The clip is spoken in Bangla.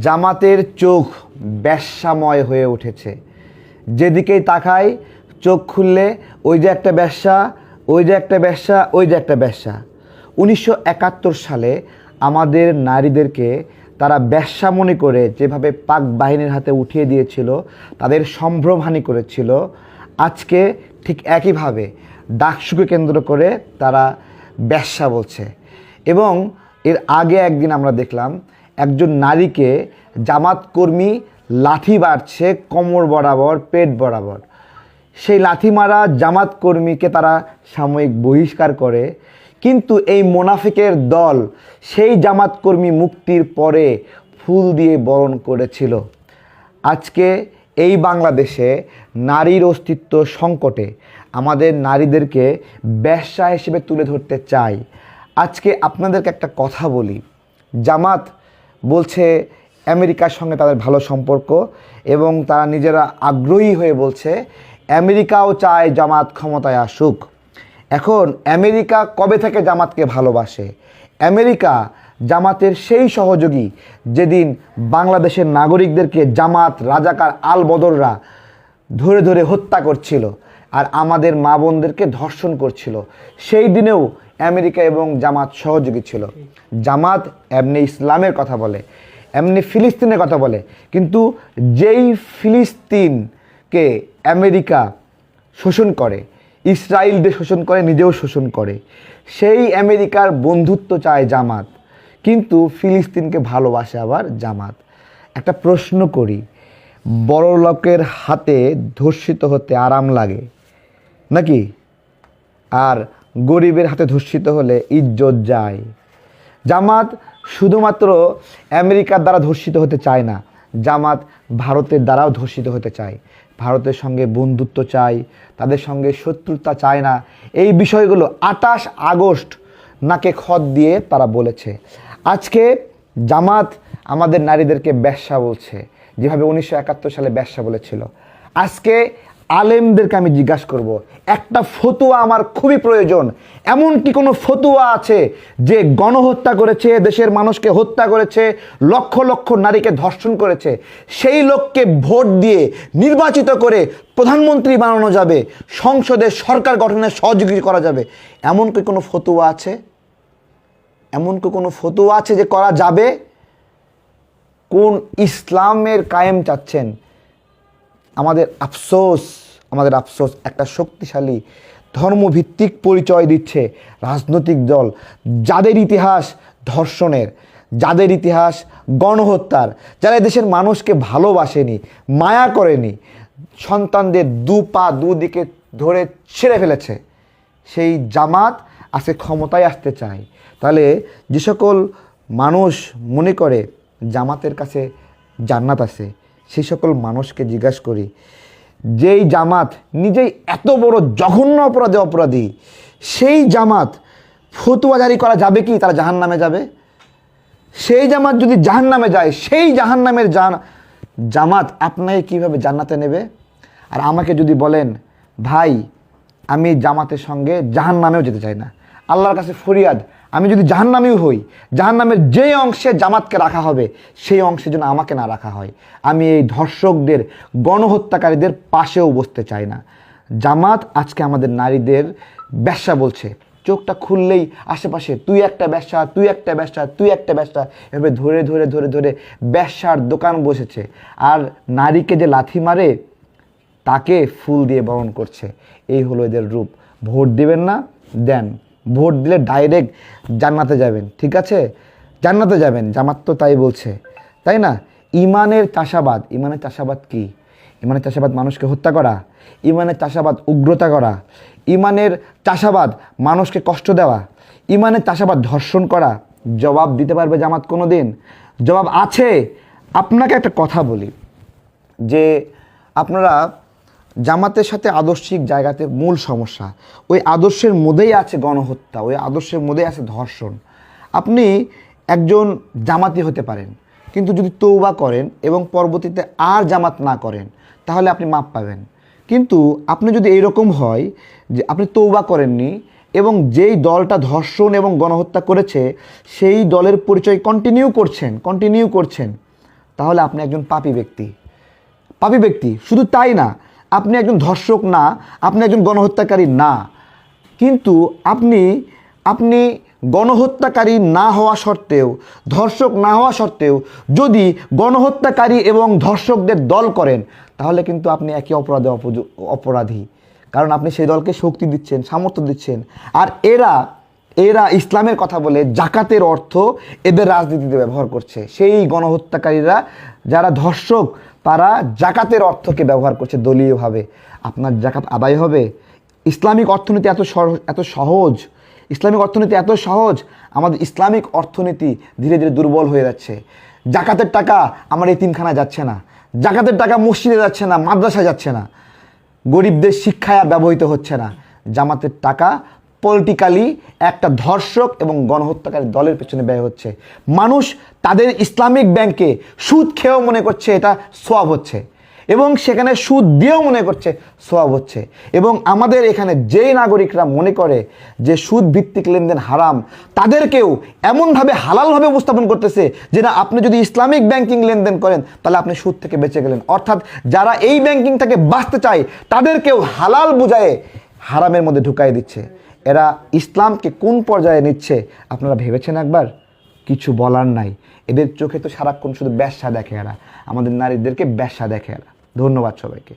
জামাতের চোখ ব্যবসাময় হয়ে উঠেছে। যেদিকেই তাকাই, চোখ খুললে ওই যে একটা ব্যবসা ওই যে একটা ব্যবসা ওই যে একটা ব্যবসা উনিশশো একাত্তর সালে আমাদের নারীদেরকে তারা ব্যবসা মনে করে যেভাবে পাক বাহিনীর হাতে উঠিয়ে দিয়েছিল, তাদের সম্ভ্রমহানি করেছিল। আজকে ঠিক একইভাবে ডাকসুকে কেন্দ্র করে তারা ব্যবসা বলছে। এবং এর আগে একদিন আমরা দেখলাম একজন নারীকে জামাত কর্মী লাঠি বাড়ছে কোমর বরাবর, পেট বরাবর। সেই লাথি মারা জামাত কর্মীকে তারা সাময়িক বহিষ্কার করে। কিন্তু এই মোনাফিকের দল সেই জামাত কর্মী মুক্তির পরে ফুল দিয়ে বরণ করেছিল। আজকে এই বাংলাদেশে নারীর অস্তিত্ব সংকটে আমাদের নারীদেরকে ব্যবসা হিসেবে তুলে ধরতে চাই। আজকে আপনাদেরকে একটা কথা বলি। জামাত বলছে আমেরিকার সঙ্গে তাদের ভালো সম্পর্ক এবং তারা নিজেরা আগ্রহী হয়ে বলছে, আমেরিকাও চায় জামাত ক্ষমতায় আসুক। এখন আমেরিকা কবে থেকে জামাতকে ভালোবাসে? আমেরিকা জামাতের সেই সহযোগী যেদিন বাংলাদেশের নাগরিকদেরকে জামাত, রাজাকার আল বদররা ধরে ধরে হত্যা করছিল আর আমাদের মা বোনদেরকে ধর্ষণ করছিল। সেই দিনেও আমেরিকা এবং জামাত সহযোগী ছিল। জামাত এমনি ইসলামের কথা বলে, এমনি ফিলিস্তিনের কথা বলে। কিন্তু যেই ফিলিস্তিনকে আমেরিকা শোষণ করে, ইসরায়েলদের শোষণ করে, নিজেও শোষণ করে, সেই আমেরিকার বন্ধুত্ব চায় জামাত। কিন্তু ফিলিস্তিনকে ভালোবাসে আবার জামাত। একটা প্রশ্ন করি, বড় লোকের হাতে ধর্ষিত হতে আরাম লাগে নাকি? আর গরিবের হাতে ধর্ষিত হলে ইজ্জত যায়। জামাত শুধুমাত্র আমেরিকার দ্বারা ধর্ষিত হতে চায় না, জামাত ভারতের দ্বারাও ধর্ষিত হতে চায়। ভারতের সঙ্গে বন্ধুত্ব চাই তাদের সঙ্গে শত্রুতা চায় না। এই বিষয়গুলো আটাশ আগস্ট নাকে খত দিয়ে তারা বলেছে। আজকে জামাত আমাদের নারীদেরকে ব্যবসা বলছে, যেভাবে উনিশশো একাত্তর সালে ব্যবসা বলেছিল। আজকে আলেমদেরকে আমি জিজ্ঞাসা করব, একটা ফতুয়া আমার খুবই প্রয়োজন। এমন কি কোনো ফতুয়া আছে যে গণহত্যা করেছে, দেশের মানুষকে হত্যা করেছে, লক্ষ লক্ষ নারীকে ধর্ষণ করেছে, সেই লোককে ভোট দিয়ে নির্বাচিত করে প্রধানমন্ত্রী বানানো যাবে সংসদে সরকার গঠনে সহযোগী করা যাবে। এমন কি কোনো ফতুয়া আছে? এমন কি কোনো ফতুয়া আছে যে করা যাবে? কোন ইসলামের কায়েম চাচ্ছেন? আমাদের আফসোস আমাদের আফসোস একটা শক্তিশালী ধর্মভিত্তিক পরিচয় দিচ্ছে রাজনৈতিক দল। যাদের ইতিহাস ধর্ষণের, যাদের ইতিহাস গণহত্যার, যারা দেশের মানুষকে ভালোবাসেনি, মায়া করেনি, সন্তানদের দু পা দুদিকে ধরে ছেড়ে ফেলেছে, সেই জামাত আজকে ক্ষমতায় আসতে চায়। তাহলে যে সকল মানুষ মনে করে জামাতের কাছে জান্নাত আছে সেই সকল মানুষকে জিজ্ঞাসা করি, যেই জামাত নিজেই এত বড় জঘন্য অপরাধে অপরাধী, সেই জামাত ফতুয়া জারি করা যাবে কি? তারা জাহান নামে যাবে? সেই জামাত যদি জাহান নামে যায়, সেই জাহান নামের জামাত আপনাকে কীভাবে জান্নাতে নেবে? আর আমাকে যদি বলেন, ভাই, আমি জামাতের সঙ্গে জাহান নামেও যেতে চাই না। আল্লাহর কাছে ফরিয়াদ আমি যদি জাহান নামেও হই জাহান নামের যে অংশে জামাতকে রাখা হবে, সেই অংশে যেন আমাকে না রাখা হয়। আমি এই ধর্ষকদের, গণহত্যাকারীদের পাশেও বসতে চাই না। জামাত আজকে আমাদের নারীদের ব্যবসা বলছে। চোখটা খুললেই আশেপাশে তুই একটা ব্যবসা, তুই একটা ব্যবসা, তুই একটা ব্যবসা, এভাবে ধরে ধরে ধরে ধরে ব্যবসার দোকান বসেছে। আর নারীকে যে লাথি মারে, তাকে ফুল দিয়ে বরণ করছে। এই হলো এদের রূপ। ভোট দিবেন না, দেন। ভোট দিলে ডাইরেক্ট জান্নাতে যাবেন, ঠিক আছে? জান্নাতে যাবেন, জামাত তো তাই বলছে, তাই না? ইমানের চাষাবাদ ইমানের চাষাবাদ কি? ইমানের চাষাবাদ মানুষকে হত্যা করা, ইমানের চাষাবাদ উগ্রতা করা, ইমানের চাষাবাদ মানুষকে কষ্ট দেওয়া, ইমানের চাষাবাদ ধর্ষণ করা, জবাব দিতে পারবে জামাত কোনো দিন জবাব আছে। আপনাকে একটা কথা বলি, যে আপনারা জামাতের সাথে আদর্শিক জায়গাতে মূল সমস্যা। ওই আদর্শের মধ্যেই আছে গণহত্যা, ওই আদর্শের মধ্যেই আছে ধর্ষণ। আপনি একজন জামাতি হতে পারেন, কিন্তু যদি তৌবা করেন এবং পরবর্তীতে আর জামাত না করেন, তাহলে আপনি মাপ পাবেন। কিন্তু আপনি যদি এইরকম হয় যে আপনি তৌবা করেননি এবং যেই দলটা ধর্ষণ এবং গণহত্যা করেছে, সেই দলের পরিচয় কন্টিনিউ করছেন কন্টিনিউ করছেন, তাহলে আপনি একজন পাপী ব্যক্তি। পাপী ব্যক্তি, শুধু তাই না আপনি একজন ধর্ষক না, আপনি একজন গণহত্যাকারী না। কিন্তু আপনি আপনি গণহত্যাকারী না হওয়া সত্ত্বেও, ধর্ষক না হওয়া সত্ত্বেও যদি গণহত্যাকারী এবং ধর্ষকদের দল করেন, তাহলে কিন্তু আপনি একই অপরাধে অপরাধী। কারণ আপনি সেই দলকে শক্তি দিচ্ছেন, সামর্থ্য দিচ্ছেন। আর এরা এরা ইসলামের কথা বলে জাকাতের অর্থ এদের রাজনীতিতে ব্যবহার করছে। সেই গণহত্যাকারীরা যারা ধর্ষক তারা জাকাতের অর্থকে ব্যবহার করছে দলীয়ভাবে। আপনার জাকাত আদায় হবে। ইসলামিক অর্থনীতি এত এত সহজ। ইসলামিক অর্থনীতি এত সহজ, আমাদের ইসলামিক অর্থনীতি ধীরে ধীরে দুর্বল হয়ে যাচ্ছে। জাকাতের টাকা আমার এই তিনখানায় যাচ্ছে না। জাকাতের টাকা মসজিদে যাচ্ছে না, মাদ্রাসায় যাচ্ছে না। গরিবদের শিক্ষায় আর ব্যবহৃত হচ্ছে না। জামাতের টাকা পলিটিক্যালি একটা ধর্ষক এবং গণহত্যাকারী দলের পেছনে ব্যয় হচ্ছে। মানুষ তাদের ইসলামিক ব্যাংকে সুদ খেয়েও মনে করছে এটা সোয়াব হচ্ছে এবং সেখানে সুদ দিয়েও মনে করছে সোয়াব হচ্ছে এবং আমাদের এখানে যেই নাগরিকরা মনে করে যে সুদ ভিত্তিক লেনদেন হারাম, তাদেরকেও এমনভাবে হালালভাবে উপস্থাপন করতেছে যে না, আপনি যদি ইসলামিক ব্যাংকিং লেনদেন করেন, তাহলে আপনি সুদ থেকে বেঁচে গেলেন। অর্থাৎ যারা এই ব্যাংকিং থেকে বাঁচতে চায়, তাদেরকেও হালাল বুঝায়ে হারামের মধ্যে ঢুকাই দিচ্ছে। এরা ইসলামকে কোন পর্যায়ে নিচ্ছে আপনারা ভেবেছেন একবার? কিছু বলার নাই। এদের চোখে তো সারাক্ষণ শুধু ব্যবসা দেখে এরা। আমাদের নারীদেরকে ব্যবসা দেখে এরা। ধন্যবাদ সবাইকে।